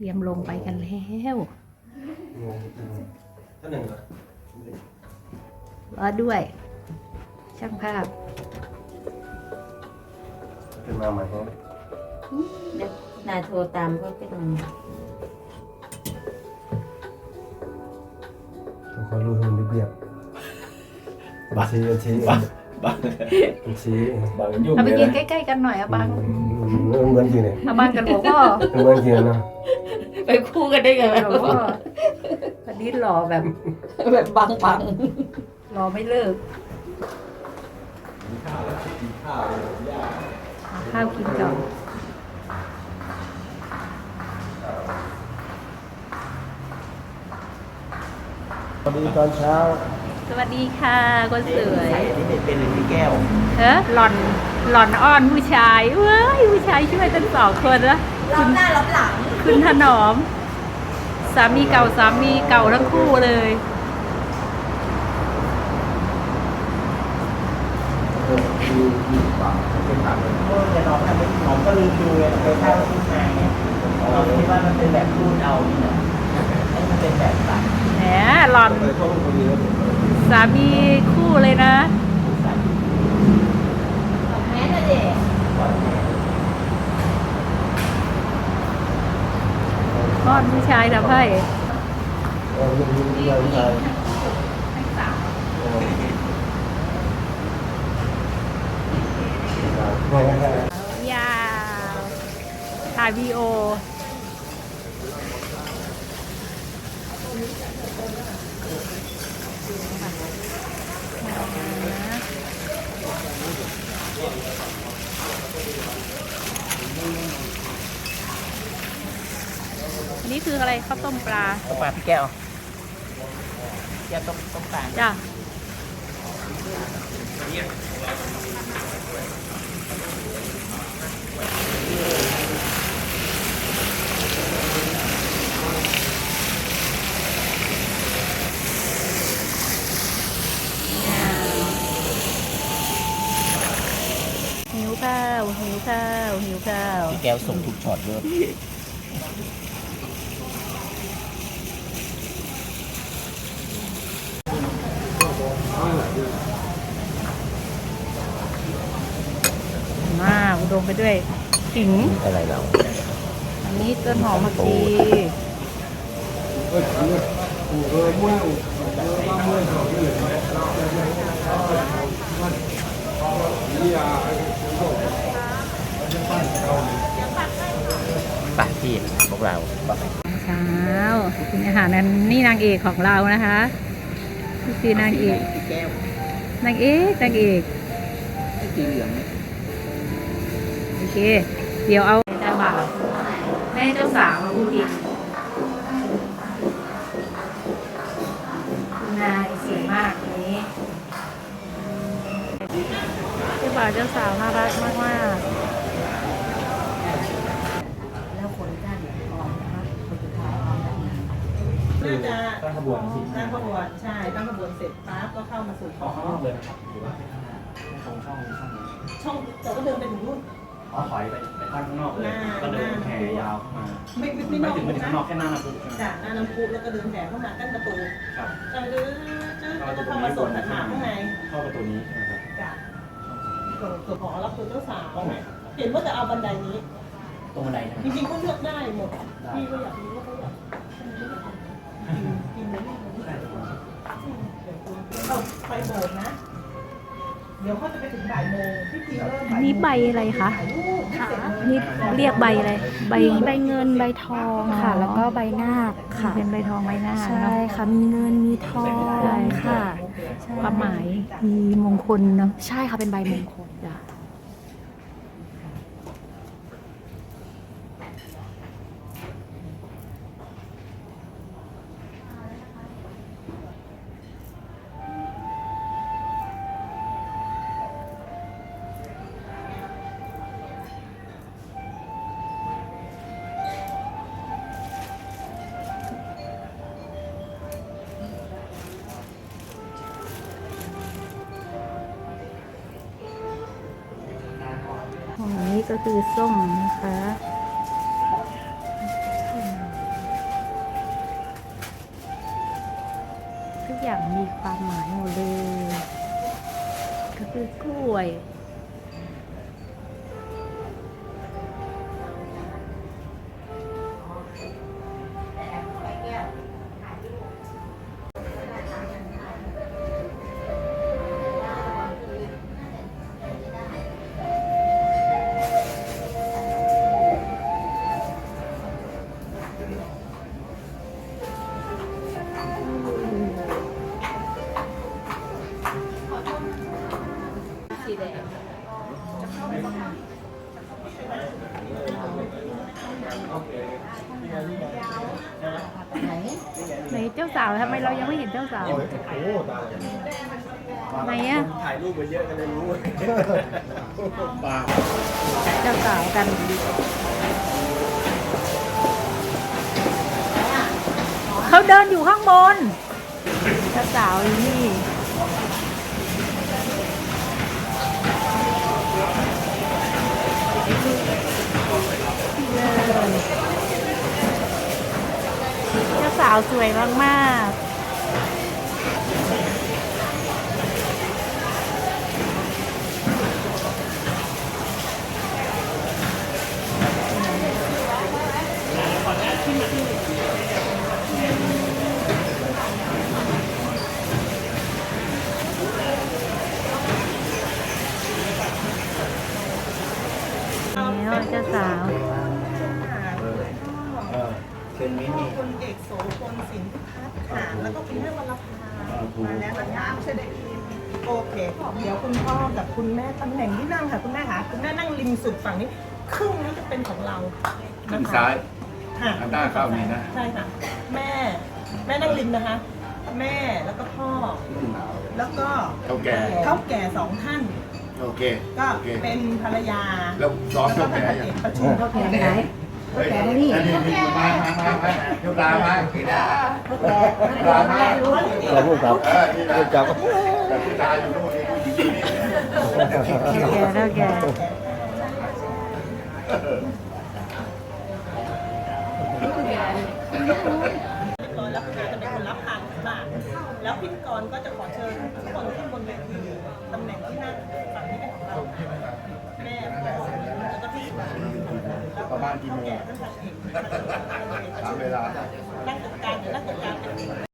เตรียมลงไปกันแล้วงงท่านหนึ่งเหรอรอด้วย ช่างภาพเป็นมาใหม่ครับเดี๋ยวนายโทรตามก็ไปตรงต้องคอยรู้ให้มันเรียบๆบัญชีบัญชีบังบังบัญชีบังยุ่งเอาไปเลยยืนนะใกล้ๆกันหน่อยอะบัง เหมือนจริงเนี่ยเอาบังกันหลวงพ่อ เหมือนจริงนะ ไปคู่กันได้ไงหลวงพ่อวันนี้หล่อแบบแบบบังบังหล่อไม่เลิกหาข้าวกินก่อนสวัสดีตอนเช้า สวัสดีค่ะคนสวยนี่เป็นพี่แก้วเออหล่อนหล่อนอ้อนผู้ชายเว้ยผู้ชายช่วยกันสองคนนะรับหน้ารับหลัง คุณถนอม สามีเก่าสามีเก่าทั้งคู่เลยเออแต่น้องทำไม่น้องก็ลืมดูเลยไปข้าวชุดมาไงเราคิดว่ามันเป็นแบบรูดเอานี่นะให้มันเป็นแบบตัดแหมหล่อนเคยเข้าคนนี้แล้วสามีคู่เลยนะ ใส่ แม่น่ะเด็ก อ้อนผู้ชายนะไพ่เออยังมีผู้ชายผู้ชายเออไม่ไม่ไม่ยาวถ่ายวีโอ อันนี้คืออะไรข้าวต้มปลาเอาปลาพี่แก้วแก้วต้มต้มตาลจ้ะหิวข้าวหิวข้าวหิวข้าวพี่แก้วส่งทุกช็อตเลย มาอุ ดมไปด้วยขิงอะไรเราอันนี้ต้นหอมผักชีปลาที่พวกเราเช้ากินอาหารนั้นนี่นางเอกของเรานะคะนี่คือนางเอกพี่แก้วนางเอกนางเอกสีเหลืองโอ เค เดี๋ยวเอาเจ้าบ่าวแม่เจ้าสาวมาพูดอีกคุณนายสวยมากวันนี้เจ้าบ่าวเจ้าสาวน่ารักมากมากแล้วคนกั้นออกนะคะคนสุดท้ายออกแบบนั้นน่าจะตั้งขบวนสิตั้งขบวนใช่ตั้งขบวนเสร็จปั๊บก็เข้ามาสู่ออกข้างนอกเลยนะครับหรือว่าตรงช่องช่องนี้ช่องแต่ก็เดินไปถึงนู่น อ๋อถอยไปไปข้างนอกเลยหน้าก็เดินแผ่ยาวเข้ามาไม่ไม่ไม่ไม่นอกถึงไม่ถึงนะข้างนอกแค่หน้าน้ำพุใช่ไหมจากหน้าน้ำพุแล้วก็เดินแผ่เข้ามากั้นประตูครับเออจื้อแล้วก็เข้ามาส่งสถานข้างในเข้าประตูนี้ใช่ไหมครับจากส่งส่งหอรับตัวเจ้าสาวเห็นว่าจะเอาบันไดนี้ ตรงบันไดนะคจรับริงๆก็เลือกได้หมดพี่ก็อยากรู้ว่าเขาอยากกินกินไหมเราไปโบสถ์นะเดี๋ยวเขาจะไปถึงบ่ายโมงพิธีเริ่มอันนี้ใบอะไรคะ ถ่ายรูปที่เสร็จเลยนี่เรียกใบอะไร ใบมีใบเงินใบทองค่ะ แล้วก็ใบนาคค่ะ เป็นใบทองใบหน้าใช่เนาะ ค่ะ มีเงินมีทองใช่ค่ะใช่ความหมายมีมงคลเนาะ ใช่ค่ะเป็นใบมงคล จ้ะ ก็คือส้มนะคะทุกอย่างมีความหมายหมดเลย ก็คือกล้วยาสาวทำไมเรายังไม่เห็นเจ้าสาว โอ้โหตายไหนอะ ถ่ายรูปไปเยอะกันเลยรู้ปากเจ้าสาวกัน เขาเดินอยู่ข้างบนเจ้าสาวอยู่นี่เจ้า สาวสวยมากๆ ม่วรภามาแล้วนะคะไม่ใช่ได้ยินโอเค เดี๋ยวคุณพ่อกับคุณแม่ตำแหน่งที่นั่งค่ะคุณแม่ค่ะคุณแม่นั่งริมสุดฝั่งนี้ ครึ่งนี้จะเป็นของเราข้างนะคะซ้ายค่ะทางด้านเข้านี่นะใช่ค่ะ แม่ แม่นั่งริมนะคะ แม่แล้วก็พ่อ แล้วก็เท่าแก่เขาแก่สองท่านโอเค ก็โอเคเป็นภรรยา แล้วซ้อมแล้วเท่าก็แก่ท่านยังเอกประชุมเขาแก่ไปไหน แก่ไปนี่อันนี้นี่มามามามาเดี๋ยวลามากี่ดาเขาแก่เขาแก่ไม่รู้เราพูดกับเออนี่นะพูดกับแต่พี่ดาอยู่นู่นนี่อยู่ที่นี่แก่แล้วแก่เรียบร้อยแล้วคุณอาจะเป็นคนรับผ่านบาทแล้วพิธีกรก็จะขอเชิญทุกคนขึ้นบนเวทีตำแหน่งที่นั่งฝั่งนี้เป็นของเราแม่พ่อแล้วก็พี่สาวแประมาณกี่โมงตามเวลา นั่งตรงกลางหรือนั่งตรงกลาง